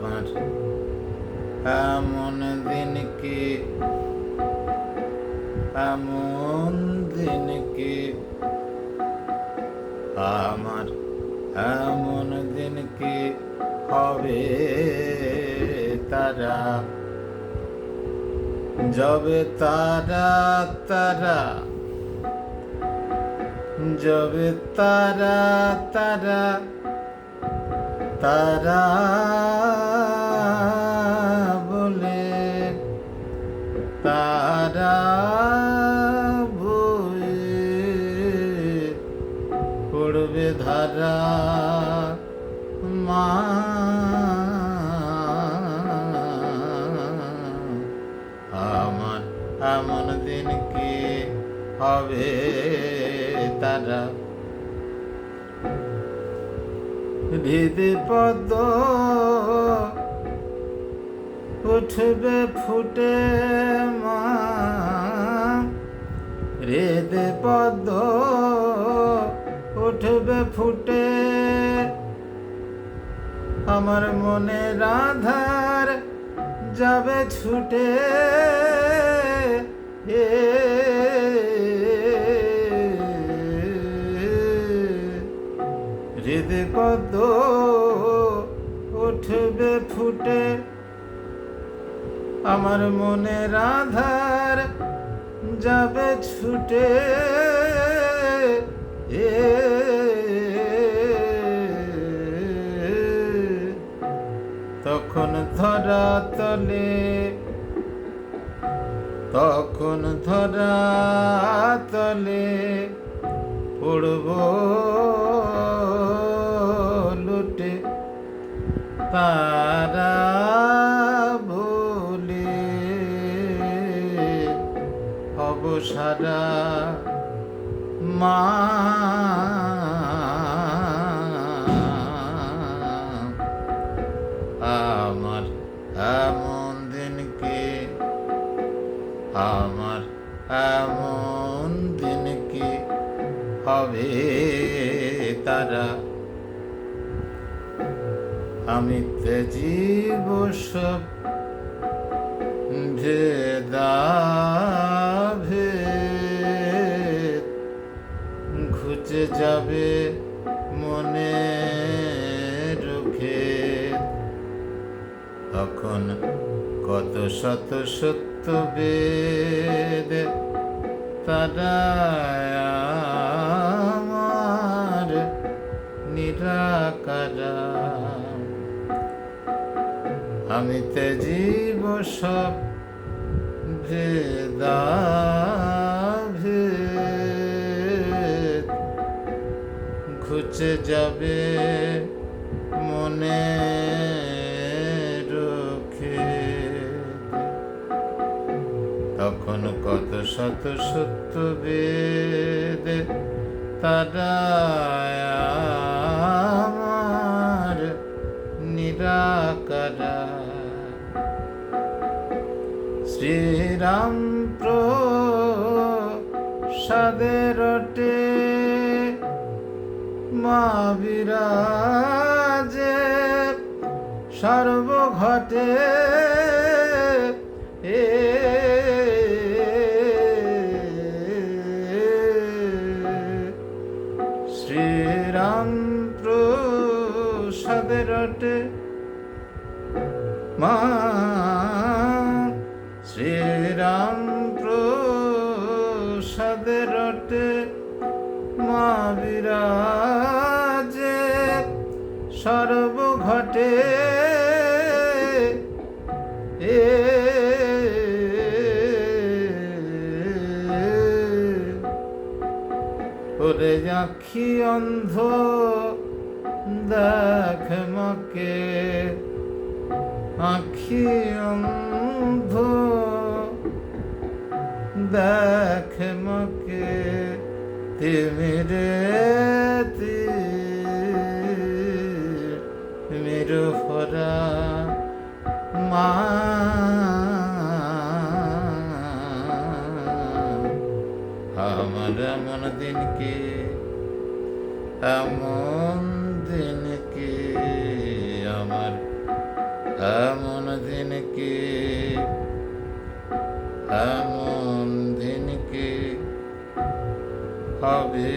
আমার এমন দিন কি? এমন দিন কি? আমার এমন দিন কি হবে তারা? যবে তারা তারা। যবে তারা তারা। তারা ধারা মা আমার এমন দিন কি হবে তারা? হৃদে পদ উঠবে ফুটে মা। হৃদে পদ উঠবে ফুটে। আমার মনে রাধার যাবে ছুটে। এ হৃদয় পদ উঠবে ফুটে। আমার মনে রাধার যাবে ছুটে। এ ধরা তলে তখন ধরা তলে পড়ব লুটে তারা বলে অবসারা মা আমার এমন দিন কি হবে তারা? আমি তেজীব সব ভেদাভেদ ঘুচে যাবে মনে রুখে তখন কত শত সত্য বেদ তারা আমার আমি তেজীব সব ভেদাভেদ ঘুচে যাবে মনে তখন কত শত সত্য বেদ তারা আমার নিরাকারা। শ্রীরাম প্রসাদেরটে মা বিরাজে সর্বঘটে শ্রীরাম প্রসাদেরটে মা শ্রীরাম প্রসাদেরটে মা বিরাজে সর্বঘটে এ ওরে আখি অন্ধ দেখ মাকে আখি অন্ধ দেখ মাকে তিমিরে তিমির ফরা মা আমার এমন দিন কে আমার এমন দিন কে এমন দিন কে হবে